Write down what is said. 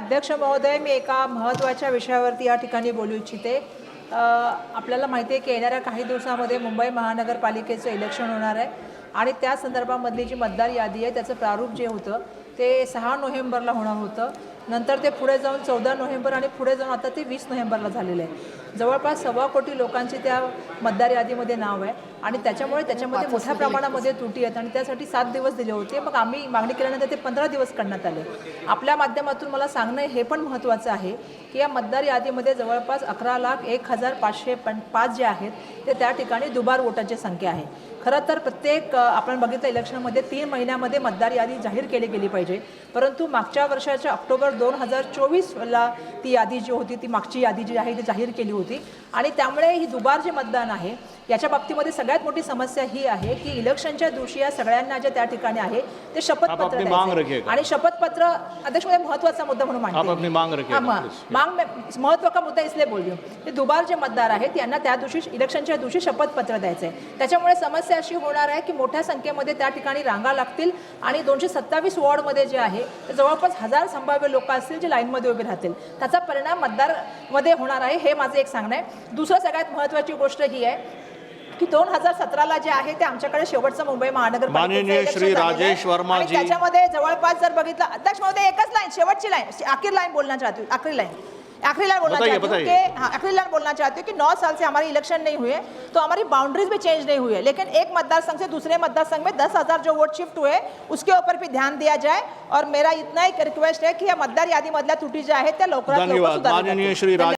अध्यक्ष महोदय मी एका महत्त्वाच्या विषयावरती या ठिकाणी बोलू इच्छिते. आपल्याला माहिती आहे की येणाऱ्या काही दिवसामध्ये मुंबई महानगरपालिकेचं इलेक्शन होणार आहे आणि त्या संदर्भामधली जी मतदार यादी आहे त्याचं प्रारूप जे होतं ते सहा नोव्हेंबरला होणार होतं. नंतर ते पुढे जाऊन चौदा नोव्हेंबर आणि पुढे जाऊन आता ते वीस नोव्हेंबरला झालेलं आहे. जवळपास सव्वा कोटी लोकांची त्या मतदार यादीमध्ये नाव आहे. आणि त्याच्यामुळे त्याच्यामध्ये मोठ्या प्रमाणामध्ये त्रुटी आहेत आणि त्यासाठी सात दिवस दिले होते. मग आम्ही मागणी केल्यानंतर ते पंधरा दिवस करण्यात आले. आपल्या माध्यमातून मला सांगणं हे पण महत्त्वाचं आहे की या मतदार यादीमध्ये जवळपास अकरा लाख एक हजार पाचशे पं पाच जे आहेत ते त्या ठिकाणी दुबार वोटांची संख्या आहे. खरं तर प्रत्येक आपण बघितलं इलेक्शनमध्ये तीन महिन्यामध्ये मतदार यादी जाहीर केली गेली पाहिजे. परंतु मागच्या वर्षाच्या ऑक्टोबर दोन हजार चोवीसला ती यादी जी होती ती मागची यादी जी आहे ती जाहीर केली होती. आणि त्यामुळे ही दुबार जे मतदान आहे याच्या बाबतीमध्ये सगळ्यात मोठी समस्या ही आहे की इलेक्शनच्या दिवशी या सगळ्यांना जे त्या ठिकाणी आहे ते शपथपत्र. आणि शपथपत्र अध्यक्ष महोदय महत्त्वाचा मुद्दा म्हणून मांडते. मांग महत्त्व का मुद्दा इसलिए बोल रही हूँ की दुबार जे मतदार आहेत यांना त्या दिवशी इलेक्शनच्या दिवशी शपथपत्र द्यायचं. आहे त्याच्यामुळे समस्या अशी होणार आहे की मोठ्या संख्येमध्ये त्या ठिकाणी रांगा लागतील आणि दोनशे सत्तावीस वॉर्डमध्ये जे आहे ते जवळपास हजार संभाव्य लोक असतील जे लाईनमध्ये उभे राहतील त्याचा परिणाम मतदारमध्ये होणार आहे हे माझं एक सांगणं आहे दुसरं सगळ्यात महत्त्वाची गोष्ट ही आहे की दोन हजार सतराला जे आहे ते आमच्याकडे शेवटचं मुंबई महानगरपालिकेचं election श्री झालेलं आहे. राजेश वर्मा आणि जी. त्याच्यामध्ये जवळपास जर बघितलं अध्यक्ष महोदय एकच लाईन शेवटची लाईन आखिर लाईन हूँ आखिरी लाईन आखिरी लाइन बोलना चाहती हूँ। कि हाँ आखिरी लाइन बोलना चाहती हूँ कि नौ साल से हमारे इलेक्शन नहीं हुए तो हमारी बाउंड्रीज भी चेंज नहीं हुई है। लेकिन एक मतदार संघ से दूसरे मतदार संघ में दस हजार जो वोट शिफ्ट हुए उसके ऊपर भी ध्यान दिया जाए। और मेरा इतना एक रिक्वेस्ट है कि या मतदार यादी मधल्या त्रुटी ज्या आहेत त्या लवकरात लवकर